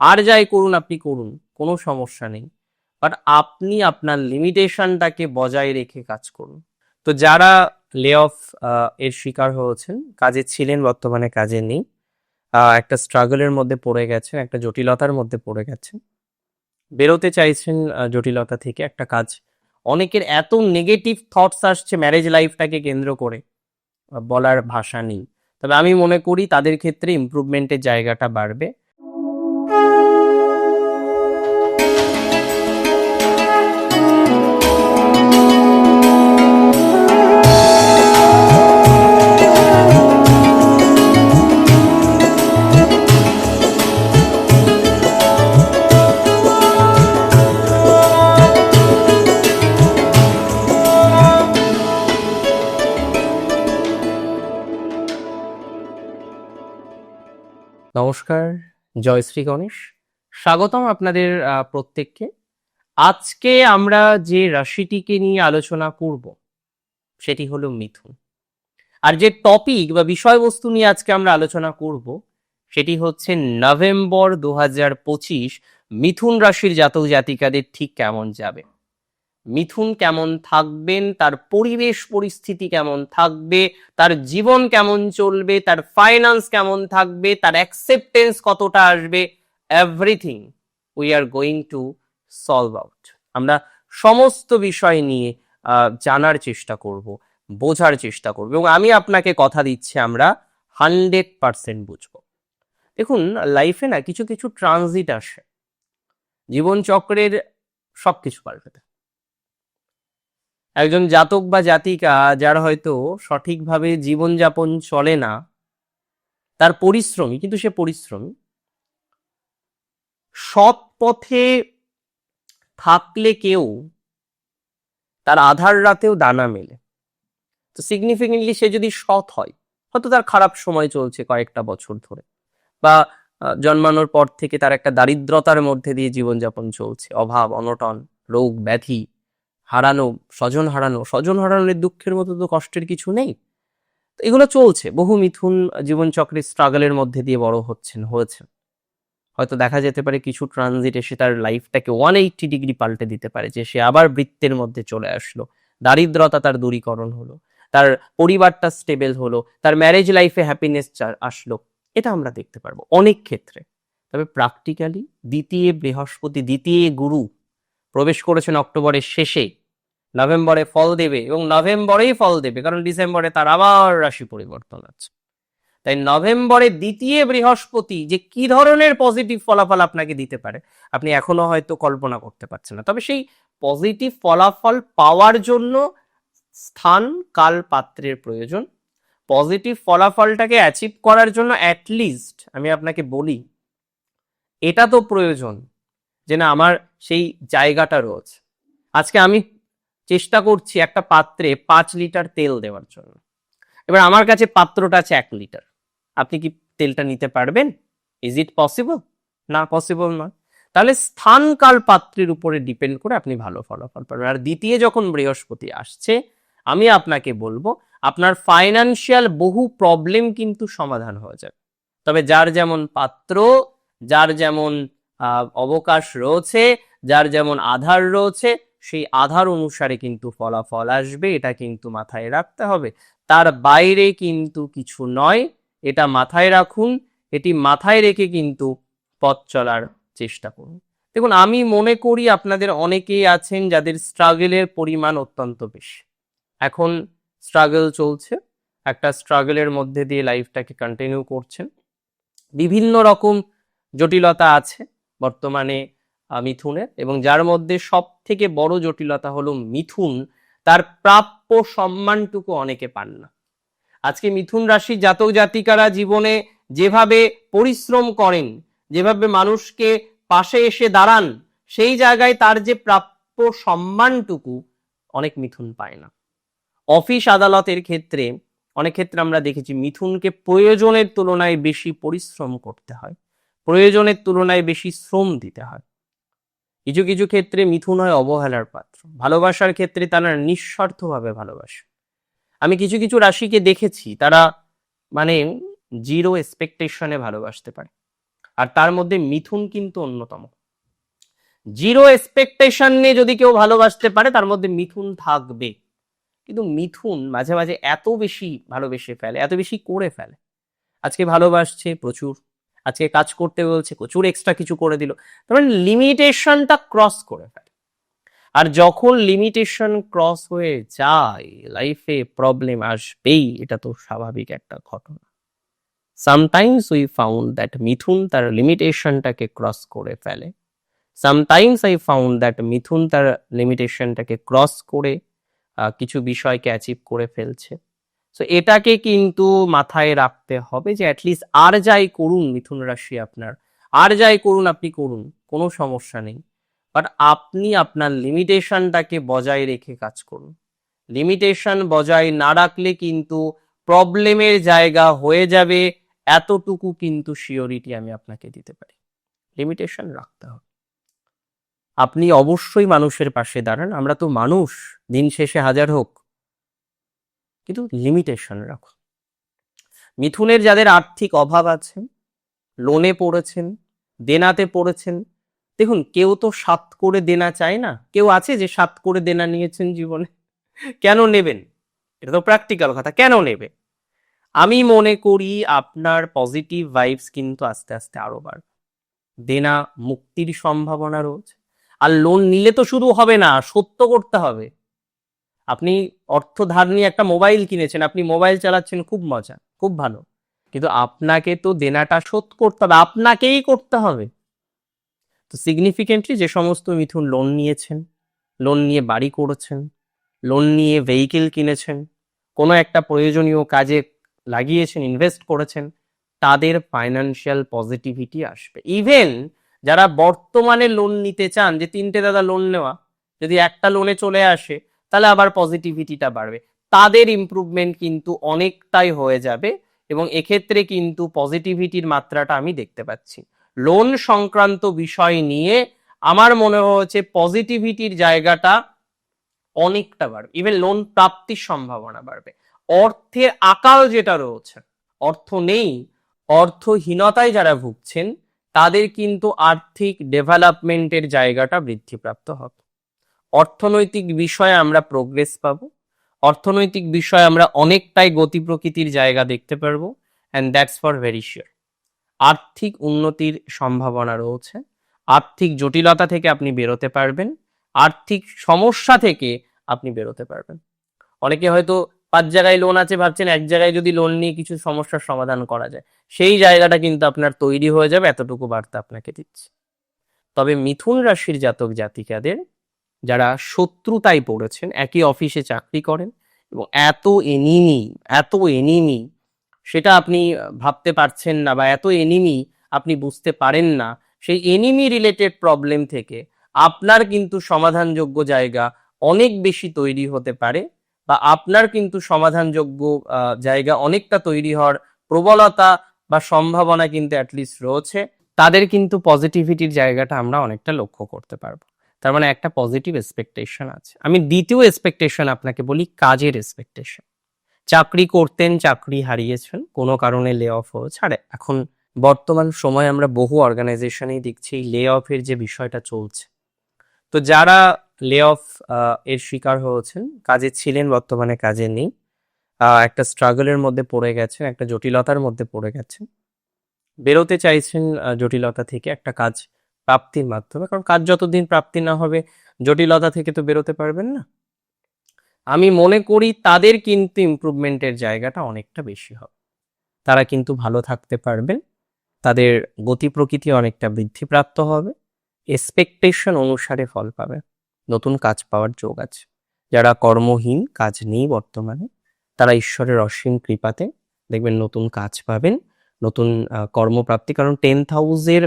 আর যাই করুন, আপনি করুন, কোনো সমস্যা নেই। বাট আপনি আপনার লিমিটেশনটাকে বজায় রেখে কাজ করুন। তো যারা লে অফ এর শিকার হয়েছেন, কাজে ছিলেন, বর্তমানে কাজে নেই একটা স্ট্রাগলের মধ্যে পড়ে গেছেন, একটা জটিলতার মধ্যে পড়ে গেছেন, বেরোতে চাইছেন জটিলতা থেকে একটা কাজ। অনেকের এত নেগেটিভ থটস আসছে ম্যারেজ লাইফটাকে কেন্দ্র করে, বলার ভাষা নেই। তবে আমি মনে করি তাদের ক্ষেত্রে ইমপ্রুভমেন্টের জায়গাটা বাড়বে। নমস্কার জয়শ্রী গণেশ। স্বাগতম আপনাদের প্রত্যেককে। আজকে আমরা যে রাশিটিকে নিয়ে আলোচনা করব, সেটি হলো মিথুন। আর যে টপিক বা বিষয়বস্তু নিয়ে আজকে আমরা আলোচনা করব, সেটি হচ্ছে নভেম্বর দু হাজার পঁচিশ মিথুন রাশির জাতক জাতিকাদের ঠিক কেমন যাবে। মিথুন কেমন থাকবেন, তার পরিবেশ পরিস্থিতি কেমন থাকবে, তার জীবন কেমন চলবে, তার ফাইন্যান্স কেমন থাকবে, তার অ্যাকসেপ্টেন্স কতটা আসবে everything we are going to solve out আমরা সমস্ত বিষয় নিয়ে জানার চেষ্টা করব, বোঝার চেষ্টা করব এবং আমি আপনাকে কথা দিচ্ছি আমরা হান্ড্রেড পার্সেন্ট বুঝব। দেখুন লাইফে না কিছু কিছু ট্রানজিট আসে। জীবন চক্রের সবকিছু পাল্টে একজন জাতক বা জাতিকা যার হয়তো সঠিকভাবে জীবনযাপন চলে না, তার পরিশ্রমী, কিন্তু সে পরিশ্রমী, সৎ পথে থাকলে কেউ তার আধার রাতেও দানা মেলে। তো সিগনিফিকেন্টলি সে যদি সৎ হয়, হয়তো তার খারাপ সময় চলছে কয়েকটা বছর ধরে বা জন্মানোর পর থেকে তার একটা দারিদ্রতার মধ্যে দিয়ে জীবনযাপন চলছে। অভাব, অনটন, রোগ, ব্যাধি। হারানো, স্বজন হারানো, স্বজন হারানোর দুঃখের মতো তো কষ্টের কিছু নেই। এগুলো চলছে, বহু মিথুন জীবনচক্রের স্ট্রাগলের মধ্যে দিয়ে বড় হচ্ছেন, হয়েছেন। হয়তো দেখা যেতে পারে কিছু ট্রানজিট এসে তার লাইফটাকে ওয়ান এইটটি ডিগ্রি পাল্টে দিতে পারে, যে সে আবার বৃত্তের মধ্যে চলে আসলো। দারিদ্রতা তার দূরীকরণ হলো, তার পরিবারটা স্টেবল হলো, তার ম্যারেজ লাইফে হ্যাপিনেস আসলো। এটা আমরা দেখতে পারব অনেক ক্ষেত্রে। তবে প্র্যাকটিক্যালি দ্বিতীয় বৃহস্পতি, দ্বিতীয় গুরু প্রবেশ করেছেন অক্টোবরের শেষে। নভেম্বরে ফল দেবে এবং নভেম্বরেই ফল দেবে, কারণ ডিসেম্বরে তার আবার রাশি পরিবর্তন আছে। তাই নভেম্বরে দ্বিতীয় বৃহস্পতি যে কি ধরনের পজিটিভ ফলাফল আপনাকে দিতে পারে, আপনি এখনও হয়তো কল্পনা করতে পারছেন না। তবে সেই পজিটিভ ফলাফল পাওয়ার জন্য স্থান, কাল, পাত্রের প্রয়োজন। পজিটিভ ফলাফলটাকে অ্যাচিভ করার জন্য অ্যাটলিস্ট আমি আপনাকে বলি, এটা তো প্রয়োজন। যে না, আমার সেই জায়গাটা রয়েছে। আজকে আমি চেষ্টা করছি একটা পাত্রে পাঁচ লিটার তেল দেওয়ার জন্য। এবার আমার কাছে পাত্রটা আছে এক লিটার। আপনি কি তেলটা নিতে পারবেন? ইজ ইট পসিবল না পসিবল নয়। তাহলে স্থানকাল পাত্রের উপরে ডিপেন্ড করে আপনি ভালো ফলাফল পাবেন। আর দ্বিতীয়, যখন বৃহস্পতি আসছে, আমি আপনাকে বলব, আপনার ফাইনান্সিয়াল বহু প্রবলেম কিন্তু সমাধান হয়ে যাবে। তবে যার যেমন পাত্র, যার যেমন অবকাশ রয়েছে, যার যেমন আধার রয়েছে, সেই আধার অনুসারে কিন্তু ফলাফল আসবে, এটা কিন্তু মাথায় রাখতে হবে। তার বাইরে কিন্তু কিছু নয়, এটা মাথায় রাখুন, এটি মাথায় রেখে কিন্তু পথ চলার চেষ্টা করুন। দেখুন, আমি মনে করি আপনাদের অনেকেই আছেন যাদের স্ট্রাগলের পরিমাণ অত্যন্ত বেশি। এখন স্ট্রাগল চলছে, একটা স্ট্রাগলের মধ্যে দিয়ে লাইফটাকে কন্টিনিউ করছেন। বিভিন্ন রকম জটিলতা আছে বর্তমানে মিথুনের এবং যার মধ্যে সব থেকে বড় জটিলতা হলো মিথুন, তার প্রাপ্য সম্মানটুকু অনেকে পান না। আজকে মিথুন রাশি জাতক জাতিকারা জীবনে যেভাবে পরিশ্রম করেন, যেভাবে মানুষকে পাশে এসে দাঁড়ান, সেই জায়গায় তার যে প্রাপ্য সম্মানটুকু অনেক মিথুন পায় না। অফিস আদালতের ক্ষেত্রে অনেক ক্ষেত্রে আমরা দেখেছি মিথুনকে প্রয়োজনের তুলনায় বেশি পরিশ্রম করতে হয়। প্রয়োজনের তুলনায় বেশি শ্রম দিতে হয়। কিছু কিছু ক্ষেত্রে মিথুন হয় অবহেলার পাত্র। ভালোবাসার ক্ষেত্রে তারা নিঃস্বার্থভাবে ভালোবাসে। আমি কিছু কিছু রাশিকে দেখেছি, তারা মানে জিরো এক্সপেকটেশনে ভালোবাসতে পারে। আর তার মধ্যে মিথুন কিন্তু অন্যতম। জিরো এক্সপেকটেশন যদি কেউ ভালোবাসতে পারে, তার মধ্যে মিথুন থাকবে। কিন্তু মিথুন মাঝে মাঝে এত বেশি ভালোবেসে ফেলে, এত বেশি করে ফেলে। আজকে ভালোবাসছে প্রচুর। আজকে কাজ করতে বলছে, প্রচুর এক্সট্রা কিছু করে দিল। তার মানে লিমিটেশনটা ক্রস করে ফেলে। আর যখন লিমিটেশন ক্রস হয়ে যায় লাইফে প্রবলেম আসবেই, এটা তো স্বাভাবিক একটা ঘটনা। Sometimes we found that Mithun তার লিমিটেশনটাকে ক্রস করে ফেলে। Sometimes I found that Mithun তার লিমিটেশনটাকে ক্রস করে কিছু বিষয়কে অ্যাচিভ করে ফেলছে। সো এটাকে কিন্তু মাথায় রাখতে হবে যে অ্যাটলিস্ট আর যাই করুন মিথুন রাশি আপনার, আর যাই করুন আপনি করুন, কোনো সমস্যা নেই। বাট আপনি আপনার লিমিটেশনটাকে বজায় রেখে কাজ করুন। লিমিটেশন বজায় না রাখলে কিন্তু প্রবলেমের জায়গা হয়ে যাবে, এতটুকু কিন্তু শিওরিটি আমি আপনাকে দিতে পারি। লিমিটেশন রাখতে হবে। আপনি অবশ্যই মানুষের পাশে দাঁড়ান, আমরা তো মানুষ, দিন শেষে হাজার হোক। কিন্তু লিমিটেশন রাখো। মিথুনের যাদের আর্থিক অভাব আছে লোনে পড়েছেন, দেনাতে পড়েছেন, দেখুন কেউ তো সাত করে দেনা চায় না, কেউ আছে যে সাত করে দেনা নিয়েছেন জীবনে, কেন নেবেন? এটা তো প্র্যাকটিক্যাল কথা, কেন নেবে? আমি মনে করি আপনার পজিটিভ ভাইবস কিন্তু আস্তে আস্তে আরও বাড়বে। দেনা মুক্তির সম্ভাবনা রয়েছে, আর লোন নিলে তো শুধু হবে না, সত্য করতে হবে। আপনি অর্থ ধার নিয়ে একটা মোবাইল কিনেছেন, আপনি মোবাইল চালাচ্ছেন, খুব মজা, খুব ভালো। কিন্তু আপনাকে তো দেনাটা শোধ করতে হবে, আপনাকেই করতে হবে। তো সিগনিফিকেন্টলি যে সমস্ত মিথুন লোন নিয়েছেন লোন নিয়ে বাড়ি করেছেন লোন নিয়ে ভেহিকেল কিনেছেন, কোনো একটা প্রয়োজনীয় কাজে লাগিয়েছেন ইনভেস্ট করেছেন, তাদের ফাইন্যান্সিয়াল পজিটিভিটি আসবে। ইভেন যারা বর্তমানে লোন নিতে চান, যে তিনটে দাদা লোন নেওয়া, যদি একটা লোনে চলে আসে তাহলে আবার পজিটিভিটিটা বাড়বে। তাদের ইমপ্রুভমেন্ট কিন্তু অনেকটাই হয়ে যাবে এবং এক্ষেত্রে কিন্তু পজিটিভিটির মাত্রাটা আমি দেখতে পাচ্ছি। লোন সংক্রান্ত বিষয় নিয়ে আমার মনে হচ্ছে পজিটিভিটির জায়গাটা অনেকটা বাড়বে। ইভেন লোন প্রাপ্তির সম্ভাবনা বাড়বে। অর্থের আকাল যেটা রয়েছে, অর্থ নেই, অর্থহীনতায় যারা ভুগছেন, তাদের কিন্তু আর্থিক ডেভেলপমেন্টের জায়গাটা বৃদ্ধিপ্রাপ্ত হবে। অর্থনৈতিক বিষয়ে আমরা প্রোগ্রেস পাবো। অর্থনৈতিক বিষয়ে আমরা অনেকটাই গতি প্রকৃতির জায়গা দেখতে পারব and that's for very sure আর্থিক উন্নতির সম্ভাবনা রয়েছে। আর্থিক জটিলতা থেকে আপনি বেরোতে পারবেন। আর্থিক সমস্যা থেকে আপনি বেরোতে পারবেন। অনেকে হয়তো পাঁচ জায়গায় লোন আছে, ভাবছেন এক জায়গায় যদি লোন নিয়ে কিছু সমস্যার সমাধান করা যায়। সেই জায়গাটা কিন্তু আপনার তৈরি হয়ে যাবে, এতটুকু বার্তা আপনাকে দিচ্ছে। তবে মিথুন রাশির জাতক জাতিকাদের যারা শত্রুতায় পড়েছেন, একই অফিসে চাকরি করেন এবং এত এনিমি এত এনিমি সেটা আপনি ভাবতে পারছেন না বা এত এনিমি আপনি বুঝতে পারেন না। সেই এনিমি রিলেটেড প্রবলেম থেকে আপনার কিন্তু সমাধানযোগ্য জায়গা অনেক বেশি তৈরি হতে পারে বা আপনার কিন্তু সমাধানযোগ্য জায়গা অনেকটা তৈরি হওয়ার প্রবলতা বা সম্ভাবনা কিন্তু অ্যাটলিস্ট রয়েছে। তাদের কিন্তু পজিটিভিটির জায়গাটা আমরা অনেকটা লক্ষ্য করতে পারব। তার মানে একটা পজিটিভ এক্সপেকটেশন আছে। আমি দ্বিতীয় এক্সপেকটেশন আপনাকে বলি, কাজের এক্সপেকটেশন চাকরি করতেন, চাকরি হারিয়েছেন, কোনো কারণে লে অফ হয়েছে আর এখন বর্তমান সময় আমরা বহু অর্গানাইজেশনেই দেখছি লে অফের যে বিষয়টা চলছে। তো যারা লে অফ এর শিকার হয়েছেন, কাজে ছিলেন, বর্তমানে কাজে নেই একটা স্ট্রাগলের মধ্যে পড়ে গেছেন, একটা জটিলতার মধ্যে পড়ে গেছেন, বেরোতে চাইছেন জটিলতা থেকে একটা কাজ প্রাপ্তির মাধ্যমে, কারণ কাজ যতদিন প্রাপ্তি না হবে, জটিলতা থেকে তো বেরোতে পারবেন না। আমি মনে করি তাদের কিন্তু ইমপ্রুভমেন্টের জায়গাটা অনেকটা বেশি হবে। তারা কিন্তু ভালো থাকতে পারবেন, তাদের গতি প্রকৃতি অনেকটা বৃদ্ধিপ্রাপ্ত হবে এক্সপেকটেশন অনুসারে ফল পাবে নতুন কাজ পাওয়ার যোগ আছে। যারা কর্মহীন, কাজ নেই বর্তমানে, তারা ঈশ্বরের অসীম কৃপাতে দেখবেন নতুন কাজ পাবেন, নতুন কর্মপ্রাপ্তি, কারণ টেন্থ হাউসের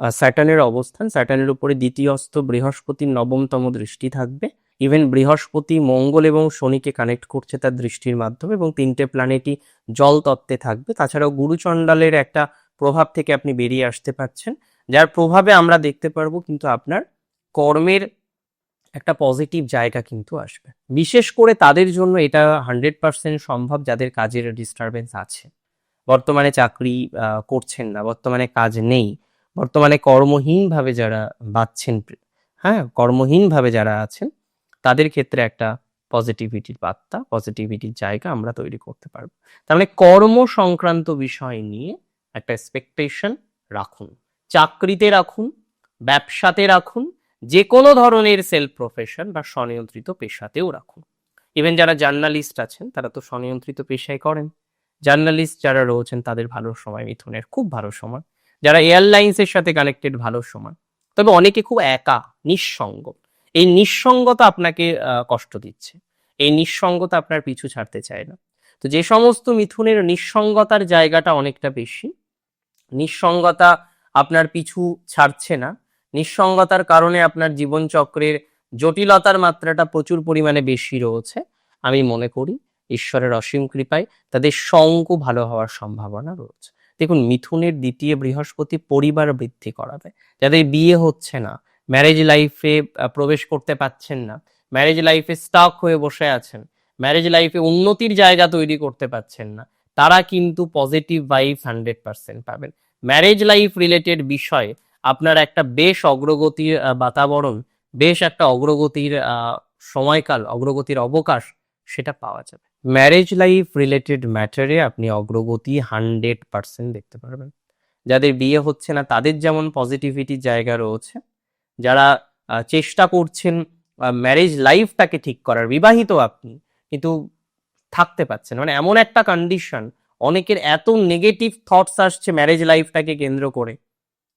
স্যাটার্নের অবস্থান, স্যাটার্নের উপরে দ্বিতীয়স্থ বৃহস্পতির নবমতম দৃষ্টি থাকবে। ইভেন বৃহস্পতি মঙ্গল এবং শনিকে কানেক্ট করছে তার দৃষ্টির মাধ্যমে এবং তিনটে প্ল্যানেটই জল তত্ত্বে থাকবে। তাছাড়াও গুরুচণ্ডালের একটা প্রভাব থেকে আপনি বেরিয়ে আসতে পারছেন। যার প্রভাবে আমরা দেখতে পারব কিন্তু আপনার কর্মের একটা পজিটিভ জায়গা কিন্তু আসবে। বিশেষ করে তাদের জন্য এটা হান্ড্রেড পার্সেন্ট সম্ভব যাদের কাজের ডিস্টারবেন্স আছে। বর্তমানে চাকরি করছেন না, বর্তমানে কাজ নেই। বর্তমানে কর্মহীন ভাবে যারা বাঁচছেন হ্যাঁ কর্মহীন ভাবে যারা আছেন, তাদের ক্ষেত্রে একটা পজিটিভিটির বার্তা পজিটিভিটির জায়গা আমরা তৈরি করতে পারব। তার মানে কর্ম সংক্রান্ত বিষয় নিয়ে একটা এক্সপেকটেশন রাখুন। চাকরিতে রাখুন, ব্যবসাতে রাখুন যে কোনো ধরনের সেলফ প্রফেশন বা স্বনিয়ন্ত্রিত পেশাতেও রাখুন। ইভেন যারা জার্নালিস্ট আছেন, তারা তো স্বনিয়ন্ত্রিত পেশায় করেন। জার্নালিস্ট যারা রয়েছেন, তাদের ভালো সময় মিথুনের খুব ভালো সময়। যারা এয়ারলাইন্সের সাথে কানেক্টেড ভালো সময়। তবে অনেকে খুব একা, নিঃসঙ্গ। এই নিঃসঙ্গতা আপনাকে কষ্ট দিচ্ছে। এই নিঃসঙ্গতা আপনার পিছু ছাড়তে চায় না। তো যে সমস্ত মিথুনের নিঃসঙ্গতার জায়গাটা অনেকটা বেশি, নিঃসঙ্গতা আপনার পিছু ছাড়ছে না। নিঃসঙ্গতার কারণে আপনার জীবনচক্রের জটিলতার মাত্রাটা প্রচুর পরিমাণে বেশি রয়েছে। আমি মনে করি, ঈশ্বরের অসীম কৃপায় তাদের সঙ্গ ভালো হওয়ার সম্ভাবনা রয়েছে। দেখুন, মিথুনের দ্বিতীয় বৃহস্পতি পরিবার বৃদ্ধি করাবে। যাদের বিয়ে হচ্ছে না ম্যারেজ লাইফে প্রবেশ করতে পাচ্ছেন না ম্যারেজ লাইফে স্টাক হয়ে বসে আছেন ম্যারেজ লাইফে উন্নতির জায়গা তৈরি করতে পাচ্ছেন না, তারা কিন্তু পজিটিভ ভাইব হান্ড্রেড পার্সেন্ট পাবেন। ম্যারেজ লাইফ রিলেটেড বিষয়ে আপনার একটা বেশ অগ্রগতির বাতাবরণ, বেশ একটা অগ্রগতির সময়কাল, অগ্রগতির অবকাশ সেটা পাওয়া যাবে। ম্যারেজ লাইফ রিলেটেড ম্যাটারে আপনি অগ্রগতি হান্ড্রেড পার্সেন্ট দেখতে পারবেন। যাদের বিয়ে হচ্ছে না, তাদের যেমন পজিটিভিটির জায়গা রয়েছে, যারা চেষ্টা করছেন ম্যারেজ লাইফটাকে ঠিক করার, বিবাহিত আপনি কিন্তু থাকতে পারছেন। মানে এমন একটা কন্ডিশন অনেকের এত নেগেটিভ থটস আসছে ম্যারেজ লাইফটাকে কেন্দ্র করে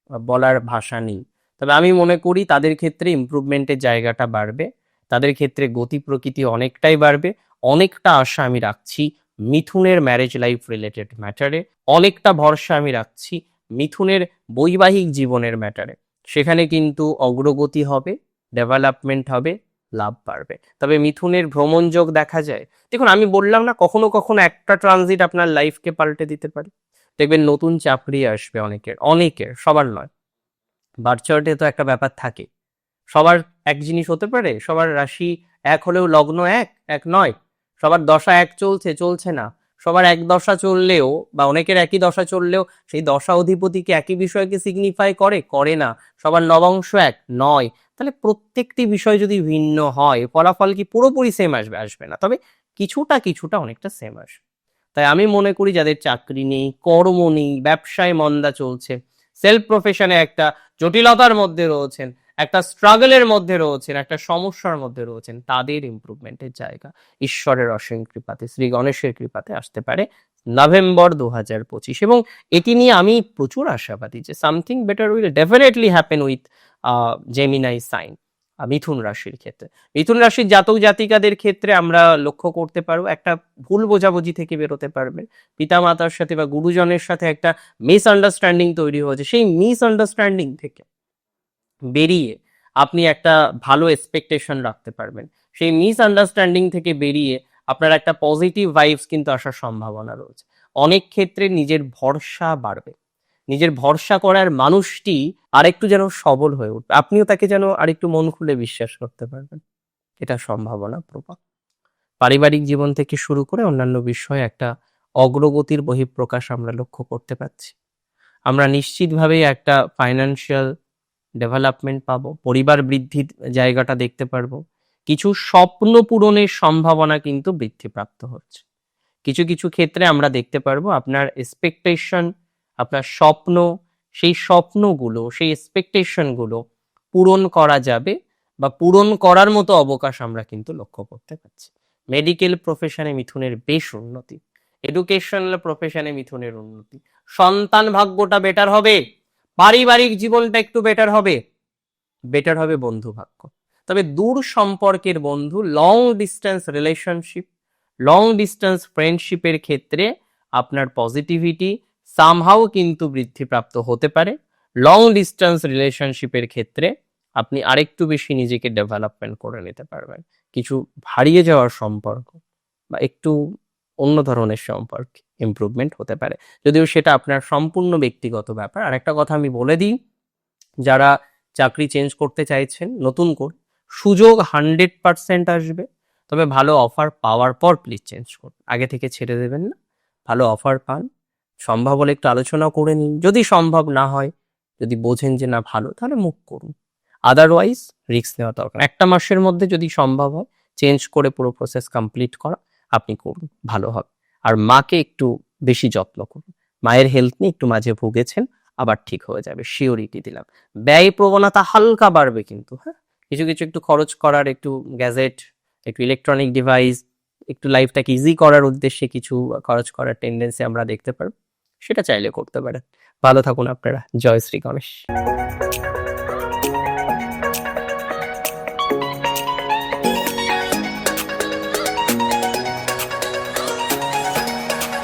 বলার ভাষা নেই। তবে আমি মনে করি তাদের ক্ষেত্রে ইমপ্রুভমেন্টের জায়গাটা বাড়বে, তাদের ক্ষেত্রে গতি প্রকৃতি অনেকটাই বাড়বে। অনেকটা আশা আমি রাখছি মিথুনের ম্যারেজ লাইফ রিলেটেড ম্যাটারে অনেকটা ভরসা আমি রাখছি মিথুনের বৈবাহিক জীবনের ম্যাটারে সেখানে কিন্তু অগ্রগতি হবে ডেভেলপমেন্ট হবে, লাভ বাড়বে। তবে মিথুনের ভ্রমণ যোগ দেখা যায়। দেখুন, আমি বললাম না, কখনো কখনো একটা ট্রানজিট আপনার লাইফকে পাল্টে দিতে পারে। দেখবেন নতুন চাকরি আসবে অনেকের অনেকের, সবার নয়। বার্চার্টে তো একটা ব্যাপার থাকে। সবার এক জিনিস হতে পারে, সবার রাশি এক হলেও লগ্ন এক এক নয়। সবার দশা এক চলছে চলছে না। সবার এক দশা চললেও বা অনেকের একই দশা চললেও সেই দশা অধিপতিকে একই বিষয়কে সিগনিফাই করে করে না। সবার নবাংশ এক, নয়। তাহলে প্রত্যেকটি বিষয় যদি ভিন্ন হয়, ফলাফল কি পুরোপুরি সেম আসবে আসবে না। তবে কিছুটা কিছুটা অনেকটা সেম আসবে। তাই আমি মনে করি যাদের চাকরি নেই, কর্ম নেই, ব্যবসায় মন্দা চলছে সেলফ প্রফেশনে একটা জটিলতার মধ্যে রয়েছেন একটা স্ট্রাগলের মধ্যে রয়েছেন, একটা সমস্যার মধ্যে রয়েছেন, তাদের ইমপ্রুভমেন্টের জায়গা। ঈশ্বরের অসীম কৃপাতে, শ্রী গণেশের কৃপাতে আসতে পারে নভেম্বর দু হাজার পঁচিশ। এবং এটি নিয়ে আমি প্রচুর আশাবাদী যে something better will definitely happen with Gemini sign Mithun রাশির ক্ষেত্রে। মিথুন রাশির জাতক জাতিকাদের ক্ষেত্রে আমরা লক্ষ্য করতে পারব, একটা ভুল বোঝাবুঝি থেকে বেরোতে পারবেন পিতামাতার সাথে বা গুরুজনের সাথে একটা মিস আন্ডারস্ট্যান্ডিং তৈরি হয়েছে। সেই মিস আন্ডারস্ট্যান্ডিং থেকে বেরিয়ে আপনি একটা ভালো এক্সপেকটেশন রাখতে পারবেন। সেই মিস আন্ডারস্ট্যান্ডিং থেকে বেরিয়ে আপনার একটা পজিটিভ ভাইবস কিন্তু আসার সম্ভাবনা রয়েছে। অনেক ক্ষেত্রে নিজের ভরসা বাড়বে। নিজের ভরসা করার মানুষটি আরেকটু যেন সবল হয়ে উঠবে। আপনিও তাকে যেন আরেকটু মন খুলে বিশ্বাস করতে পারবেন। এটা সম্ভাবনা প্রবল। পারিবারিক জীবন থেকে শুরু করে অন্যান্য বিষয়ে একটা অগ্রগতির বহিঃপ্রকাশ আমরা লক্ষ্য করতে পারছি। আমরা নিশ্চিতভাবেই একটা ফাইনান্সিয়াল ডেভেলপমেন্ট পাবো, পরিবার বৃদ্ধির জায়গাটা দেখতে পারব, কিছু স্বপ্ন পূরণের সম্ভাবনা কিন্তু বৃদ্ধিপ্রাপ্ত হচ্ছে। কিছু কিছু ক্ষেত্রে আমরা দেখতে পারব আপনার এক্সপেকটেশন আপনার স্বপ্ন, সেই স্বপ্নগুলো, সেই এক্সপেকটেশনগুলো পূরণ করা যাবে বা পূরণ করার মতো অবকাশ আমরা কিন্তু লক্ষ্য করতে পারছি। মেডিকেল প্রফেশনে মিথুনের বেশ উন্নতি এডুকেশনাল প্রফেশনে মিথুনের উন্নতি, সন্তান ভাগ্যটা বেটার হবে। পারিবারিক জীবনটা একটু বেটার হবে। বেটার হবে বন্ধু ভাগ্য তবে দূর সম্পর্কের বন্ধু long distance relationship long distance ফ্রেন্ডশিপের ক্ষেত্রে আপনার পজিটিভিটি সামহাও কিন্তু বৃদ্ধিপ্রাপ্ত হতে পারে। লং ডিস্টেন্স রিলেশনশিপের ক্ষেত্রে আপনি আরেকটু বেশি নিজেকে ডেভেলপমেন্ট করে নিতে পারবেন। কিছু হারিয়ে যাওয়ার সম্পর্ক বা একটু অন্য ধরনের সম্পর্ক। ইমপ্রুভমেন্ট হতে পারে। যদিও সেটা আপনার সম্পূর্ণ ব্যক্তিগত ব্যাপার। আর একটা কথা আমি বলে দিই, যারা চাকরি চেঞ্জ করতে চাইছেন, নতুন করে, সুযোগ হান্ড্রেড পার্সেন্ট আসবে। তবে ভালো অফার পাওয়ার পর প্লিজ চেঞ্জ করুন। আগে থেকে ছেড়ে দেবেন না। ভালো অফার পান। সম্ভব হলে একটু আলোচনা করে নিন। যদি সম্ভব না হয়, যদি বোঝেন যে না ভালো, তাহলে মুখ করুন। আদারওয়াইজ রিস্ক নেওয়া দরকার একটা মাসের মধ্যে যদি সম্ভব হয় চেঞ্জ করে পুরো প্রসেস কমপ্লিট করা, আপনি করুন। ভালো হবে। আর মাকে একটু বেশি যত্ন করুন। মায়ের হেলথ নিয়ে একটু মাঝে ভুগেছেন, আবার ঠিক হয়ে যাবে শিওরিটি দিলাম। ব্যয় প্রবণতা হালকা বাড়বে কিন্তু হ্যাঁ? কিছু কিছু একটু খরচ করার, একটু গ্যাজেট একটু ইলেকট্রনিক ডিভাইস একটু লাইফটাকে ইজি করার উদ্দেশ্যে কিছু খরচ করার টেন্ডেন্সি আমরা দেখতে পারব। সেটা চাইলে করতে পারেন। ভালো থাকুন আপনারা। জয় শ্রী গণেশ।